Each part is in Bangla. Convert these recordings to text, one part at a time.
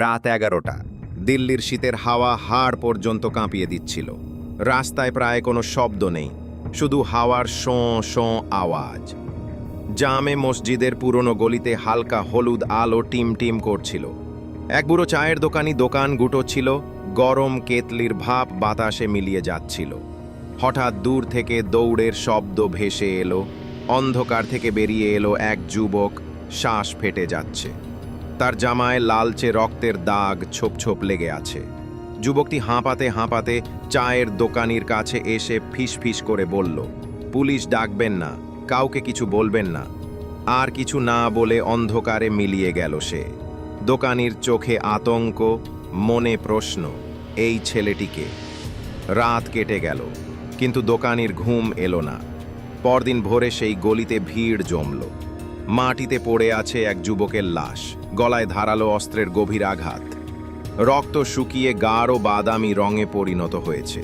রাত এগারোটা। দিল্লির শীতের হাওয়া হাড় পর্যন্ত কাঁপিয়ে দিচ্ছিল। রাস্তায় প্রায় কোনো শব্দ নেই, শুধু হাওয়ার শোঁ শোঁ আওয়াজ। জামে মসজিদের পুরনো গলিতে হালকা হলুদ আলো টিম টিম করছিল। এক বুড়ো চায়ের দোকানি দোকান গুটোচ্ছিল গরম কেতলির ভাপ বাতাসে মিলিয়ে যাচ্ছিল। হঠাৎ দূর থেকে দৌড়ের শব্দ ভেসে এলো, অন্ধকার থেকে বেরিয়ে এলো এক যুবক, শ্বাস ফেটে যাচ্ছে। তার জামায় লালচে রক্তের দাগ ছোপ ছোপ লেগে আছে। যুবকটি হাঁপাতে হাঁপাতে চায়ের দোকানির কাছে এসে ফিস ফিস করে বলল, পুলিশ ডাকবেন না, কাউকে কিছু বলবেন না। আর কিছু না বলে অন্ধকারে মিলিয়ে গেল সে। দোকানির চোখে আতঙ্ক, মনে প্রশ্ন, এই ছেলেটিকে? রাত কেটে গেল, কিন্তু দোকানির ঘুম এলো না। পরদিন ভোরে সেই গলিতে ভিড় জমল। মাটিতে পড়ে আছে এক যুবকের লাশ। গলায় ধারালো অস্ত্রের গভীর আঘাত। রক্ত শুকিয়ে গাঢ় বাদামি রঙে পরিণত হয়েছে।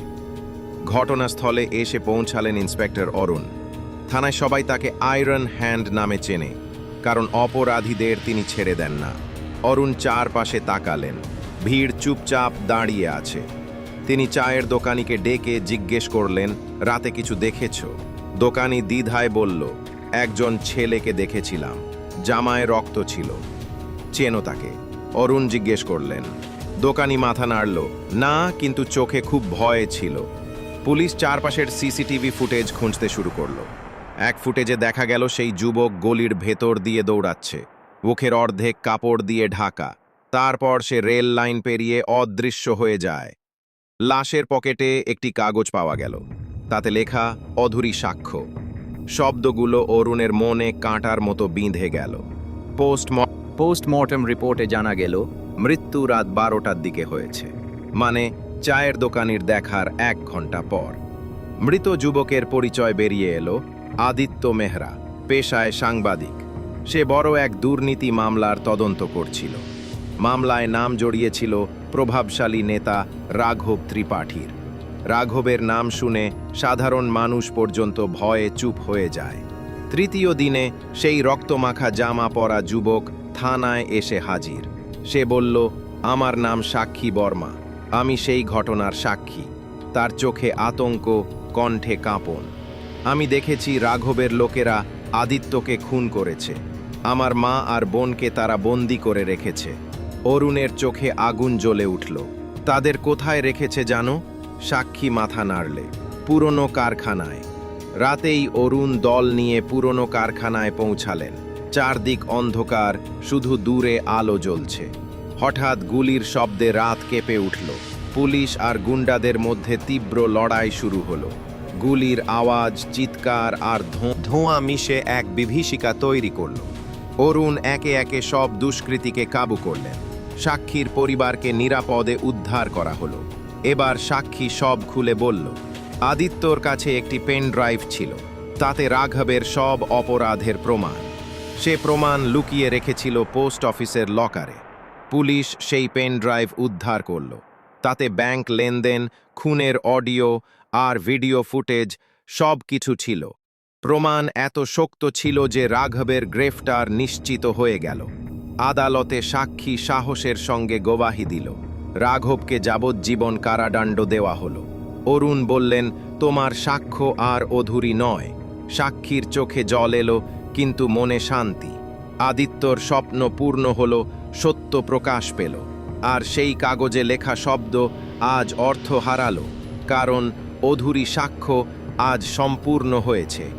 ঘটনাস্থলে এসে পৌঁছালেন ইন্সপেক্টর অরুণ। থানায় সবাই তাকে আয়রন হ্যান্ড নামে চেনে, কারণ অপরাধীদের তিনি ছেড়ে দেন না। অরুণ চারপাশে তাকালেন। ভিড় চুপচাপ দাঁড়িয়ে আছে। তিনি চায়ের দোকানিকে ডেকে জিজ্ঞেস করলেন, রাতে কিছু দেখেছ? দোকানি দ্বিধায় বলল একজন ছেলেকে দেখেছিলাম। জামায় রক্ত ছিল। চেনো তাকে। অরুণ জিজ্ঞেস করলেন, দোকানি মাথা নাড়ল। না, কিন্তু চোখে খুব ভয় ছিল। পুলিশ চারপাশের সিসিটিভি ফুটেজ খুঁজতে শুরু করল। এক ফুটেজে দেখা গেল সেই যুবক গলির ভেতর দিয়ে দৌড়াচ্ছে। মুখের অর্ধেক কাপড় দিয়ে ঢাকা। তারপর সে রেল লাইন পেরিয়ে অদৃশ্য হয়ে যায়। লাশের পকেটে একটি কাগজ পাওয়া গেল। তাতে লেখা, অধুরি সাক্ষ্য। শব্দগুলো অরুণের মনে কাঁটার মতো বিঁধে গেল। পোস্ট পোস্টমর্টম রিপোর্টে জানা গেল, মৃত্যু রাত বারোটার দিকে হয়েছে। মানে চায়ের দোকানির দেখার এক ঘণ্টা পর। মৃত যুবকের পরিচয় বেরিয়ে এলো আদিত্য মেহরা, পেশায় সাংবাদিক। সে বড় এক দুর্নীতি মামলার তদন্ত করছিল। মামলায় নাম জড়িয়েছিল প্রভাবশালী নেতা রাঘব ত্রিপাঠীর। রাঘবের নাম শুনে সাধারণ মানুষ পর্যন্ত ভয়ে চুপ হয়ে যায়। তৃতীয় দিনে সেই রক্তমাখা জামা পরা যুবক থানায় এসে হাজির। সে বলল, আমার নাম সাক্ষী বর্মা, আমি সেই ঘটনার সাক্ষী। তার চোখে আতঙ্ক, কণ্ঠে কাঁপন। আমি দেখেছি রাঘবের লোকেরা আদিত্যকে খুন করেছে। আমার মা আর বোনকে তারা বন্দি করে রেখেছে। অরুণের চোখে আগুন জ্বলে উঠল। তাদের কোথায় রেখেছে জানো? সাক্ষী মাথা নাড়লে, পুরনো কারখানায়। রাতেই অরুণ দল নিয়ে পুরনো কারখানায় পৌঁছালেন। চারদিক অন্ধকার, শুধু দূরে আলো জ্বলছে। হঠাৎ গুলির শব্দে রাত কেঁপে উঠল। পুলিশ আর গুন্ডাদের মধ্যে তীব্র লড়াই শুরু হলো। গুলির আওয়াজ, চিৎকার আর ধোঁয়া মিশে এক বিভীষিকা তৈরি করল। অরুণ একে একে সব দুষ্কৃতীকে কাবু করলেন। সাক্ষীর পরিবারকে নিরাপদে উদ্ধার করা হলো। এবার সাক্ষী সব খুলে বলল, আদিত্যর কাছে একটি পেন ড্রাইভ ছিল। তাতে রাঘবের সব অপরাধের প্রমাণ। সে প্রমাণ লুকিয়ে রেখেছিল পোস্ট অফিসের লকারে। পুলিশ সেই পেন ড্রাইভ উদ্ধার করল। তাতে ব্যাংক লেনদেন, খুনের অডিও আর ভিডিও ফুটেজ সব কিছু ছিল। প্রমাণ এত শক্ত ছিল যে রাঘবের গ্রেফতার নিশ্চিত হয়ে গেল। আদালতে সাক্ষী সাহসের সঙ্গে গবাহি দিল। রাঘবকে যাবজ্জীবন কারাদণ্ড দেওয়া হলো। অরুণ বললেন, তোমার সাক্ষ্য আর অধুরি নয়। সাক্ষীর চোখে জল এলো, কিন্তু মনে শান্তি। আদিত্যর স্বপ্ন পূর্ণ হল, সত্য প্রকাশ পেল। আর সেই কাগজে লেখা শব্দ আজ অর্থ হারালো, কারণ অধুরি সাক্ষ্য আজ সম্পূর্ণ হয়েছে।